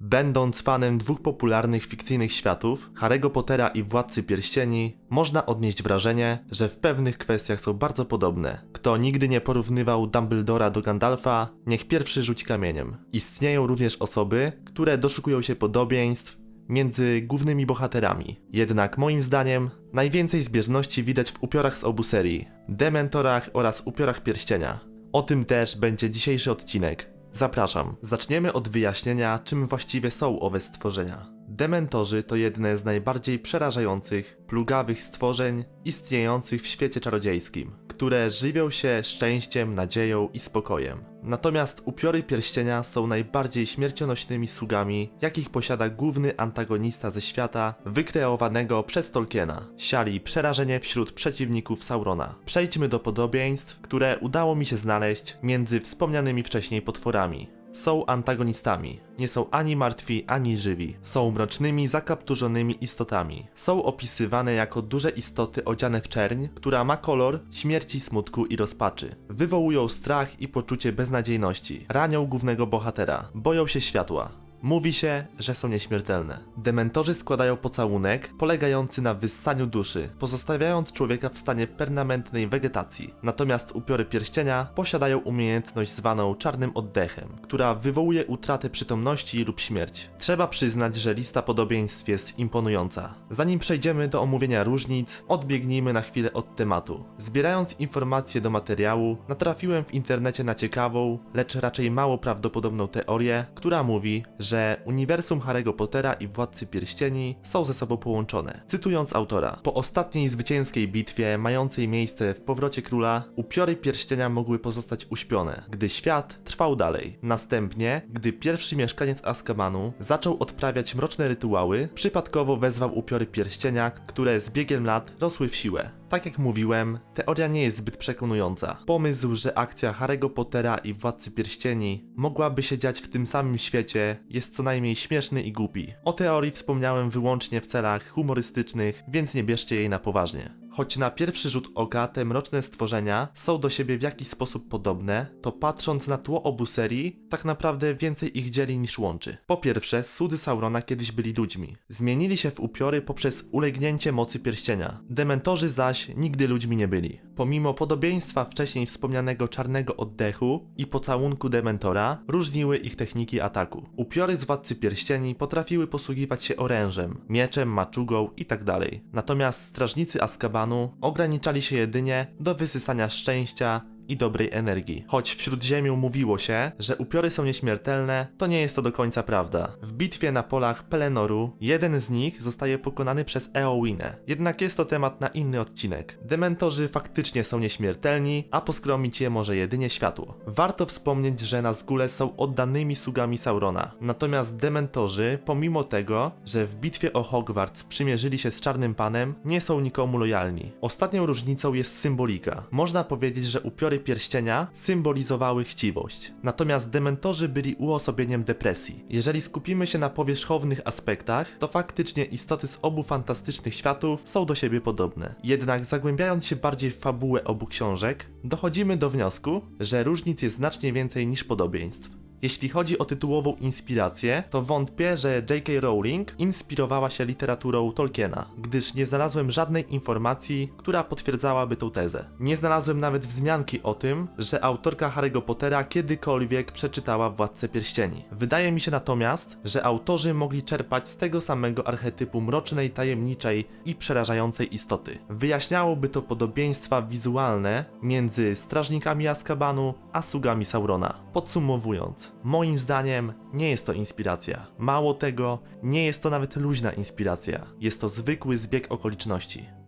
Będąc fanem dwóch popularnych fikcyjnych światów, Harry'ego Pottera i Władcy Pierścieni, można odnieść wrażenie, że w pewnych kwestiach są bardzo podobne. Kto nigdy nie porównywał Dumbledora do Gandalfa, niech pierwszy rzuci kamieniem. Istnieją również osoby, które doszukują się podobieństw między głównymi bohaterami. Jednak moim zdaniem najwięcej zbieżności widać w upiorach z obu serii, Dementorach oraz Upiorach Pierścienia. O tym też będzie dzisiejszy odcinek. Zapraszam. Zaczniemy od wyjaśnienia, czym właściwie są owe stworzenia. Dementorzy to jedne z najbardziej przerażających, plugawych stworzeń istniejących w świecie czarodziejskim, które żywią się szczęściem, nadzieją i spokojem. Natomiast upiory pierścienia są najbardziej śmiercionośnymi sługami, jakich posiada główny antagonista ze świata, wykreowanego przez Tolkiena. Siali przerażenie wśród przeciwników Saurona. Przejdźmy do podobieństw, które udało mi się znaleźć między wspomnianymi wcześniej potworami. Są antagonistami. Nie są ani martwi, ani żywi. Są mrocznymi, zakapturzonymi istotami. Są opisywane jako duże istoty odziane w czerń, która ma kolor śmierci, smutku i rozpaczy. Wywołują strach i poczucie beznadziejności. Ranią głównego bohatera. Boją się światła. Mówi się, że są nieśmiertelne. Dementorzy składają pocałunek polegający na wyssaniu duszy, pozostawiając człowieka w stanie permanentnej wegetacji. Natomiast upiory pierścienia posiadają umiejętność zwaną czarnym oddechem, która wywołuje utratę przytomności lub śmierć. Trzeba przyznać, że lista podobieństw jest imponująca. Zanim przejdziemy do omówienia różnic, odbiegnijmy na chwilę od tematu. Zbierając informacje do materiału, natrafiłem w internecie na ciekawą, lecz raczej mało prawdopodobną teorię, która mówi, że uniwersum Harry'ego Pottera i Władcy Pierścieni są ze sobą połączone. Cytując autora, po ostatniej zwycięskiej bitwie mającej miejsce w powrocie króla, upiory pierścienia mogły pozostać uśpione, gdy świat trwał dalej. Następnie, gdy pierwszy mieszkaniec Azkabanu zaczął odprawiać mroczne rytuały, przypadkowo wezwał upiory pierścienia, które z biegiem lat rosły w siłę. Tak jak mówiłem, teoria nie jest zbyt przekonująca. Pomysł, że akcja Harry'ego Pottera i Władcy Pierścieni mogłaby się dziać w tym samym świecie, jest co najmniej śmieszny i głupi. O teorii wspomniałem wyłącznie w celach humorystycznych, więc nie bierzcie jej na poważnie. Choć na pierwszy rzut oka te mroczne stworzenia są do siebie w jakiś sposób podobne, to patrząc na tło obu serii, tak naprawdę więcej ich dzieli niż łączy. Po pierwsze, sudy Saurona kiedyś byli ludźmi. Zmienili się w upiory poprzez ulegnięcie mocy pierścienia. Dementorzy zaś nigdy ludźmi nie byli. Pomimo podobieństwa wcześniej wspomnianego czarnego oddechu i pocałunku Dementora, różniły ich techniki ataku. Upiory z Władcy Pierścieni potrafiły posługiwać się orężem, mieczem, maczugą itd. Natomiast strażnicy Azkabanu ograniczali się jedynie do wysysania szczęścia i dobrej energii. Choć w Śródziemiu mówiło się, że upiory są nieśmiertelne, to nie jest to do końca prawda. W bitwie na polach Pelenoru jeden z nich zostaje pokonany przez Eowynę. Jednak jest to temat na inny odcinek. Dementorzy faktycznie są nieśmiertelni, a poskromić je może jedynie światło. Warto wspomnieć, że Nazgule są oddanymi sługami Saurona. Natomiast dementorzy, pomimo tego, że w bitwie o Hogwarts przymierzyli się z Czarnym Panem, nie są nikomu lojalni. Ostatnią różnicą jest symbolika. Można powiedzieć, że upiory pierścienia symbolizowały chciwość. Natomiast dementorzy byli uosobieniem depresji. Jeżeli skupimy się na powierzchownych aspektach, to faktycznie istoty z obu fantastycznych światów są do siebie podobne. Jednak zagłębiając się bardziej w fabułę obu książek, dochodzimy do wniosku, że różnic jest znacznie więcej niż podobieństw. Jeśli chodzi o tytułową inspirację, to wątpię, że J.K. Rowling inspirowała się literaturą Tolkiena, gdyż nie znalazłem żadnej informacji, która potwierdzałaby tą tezę. Nie znalazłem nawet wzmianki o tym, że autorka Harry'ego Pottera kiedykolwiek przeczytała Władcę Pierścieni. Wydaje mi się natomiast, że autorzy mogli czerpać z tego samego archetypu mrocznej, tajemniczej i przerażającej istoty. Wyjaśniałoby to podobieństwa wizualne między strażnikami Azkabanu a sługami Saurona. Podsumowując, moim zdaniem nie jest to inspiracja. Mało tego, nie jest to nawet luźna inspiracja. Jest to zwykły zbieg okoliczności.